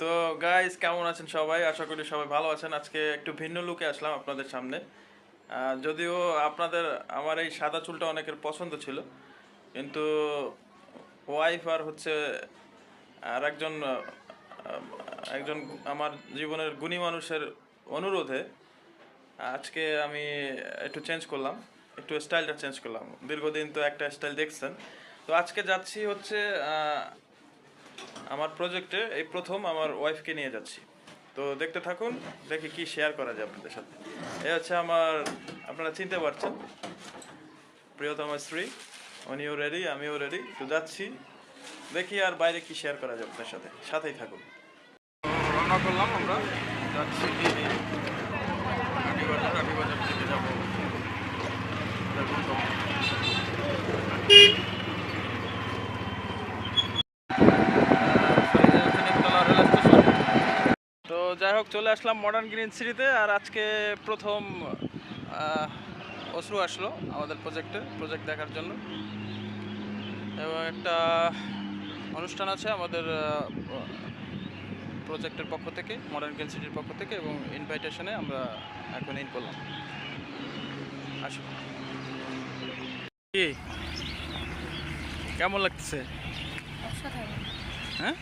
তো গাইস কেমন আছেন সবাই? আশা করি সবাই ভালো আছেন। আজকে একটু ভিন্ন লুকে আসলাম আপনাদের সামনে। যদিও আপনাদের, আমার এই সাদা চুলটা অনেকের পছন্দ ছিল, কিন্তু ওয়াইফ আর হচ্ছে, আর একজন একজন আমার জীবনের গুণী মানুষের অনুরোধে আজকে আমি একটু চেঞ্জ করলাম, একটু স্টাইলটা চেঞ্জ করলাম। দীর্ঘদিন তো একটা স্টাইল দেখছেন। তো আজকে যাচ্ছি হচ্ছে আমার প্রজেক্টে এই প্রথম আমার ওয়াইফকে নিয়ে যাচ্ছি। তো দেখতে থাকুন, দেখি কি শেয়ার করা যায় আপনাদের সাথে। এই হচ্ছে আমার, আপনারা চিনতে পারছেন। প্রিয়তম স্ত্রী, উনিও রেডি আমিও রেডি তো যাচ্ছি, দেখি আর বাইরে কি শেয়ার করা যায় আপনার সাথে। সাথেই থাকুন। রওনা করলাম আমরা। যাচ্ছি রানীবাজার রানীবাজার থেকে যাব তো যাই হোক চলে আসলাম মডার্ন গ্রিন সিটিতে আর আজকে প্রথম অশ্রু আসলো আমাদের প্রজেক্টে প্রজেক্ট দেখার জন্য। এবং একটা অনুষ্ঠান আছে আমাদের প্রজেক্টের পক্ষ থেকে মডার্ন গ্রিন সিটির পক্ষ থেকে এবং ইনভাইটেশনে আমরা এখন ইন করলাম। আসো। কি? কেমন লাগতেছে? হ্যাঁ?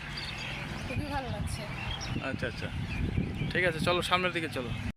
খুবই ভালো লাগছে। আচ্ছা আচ্ছা। ঠিক আছে চলো সামনের দিকে চলো।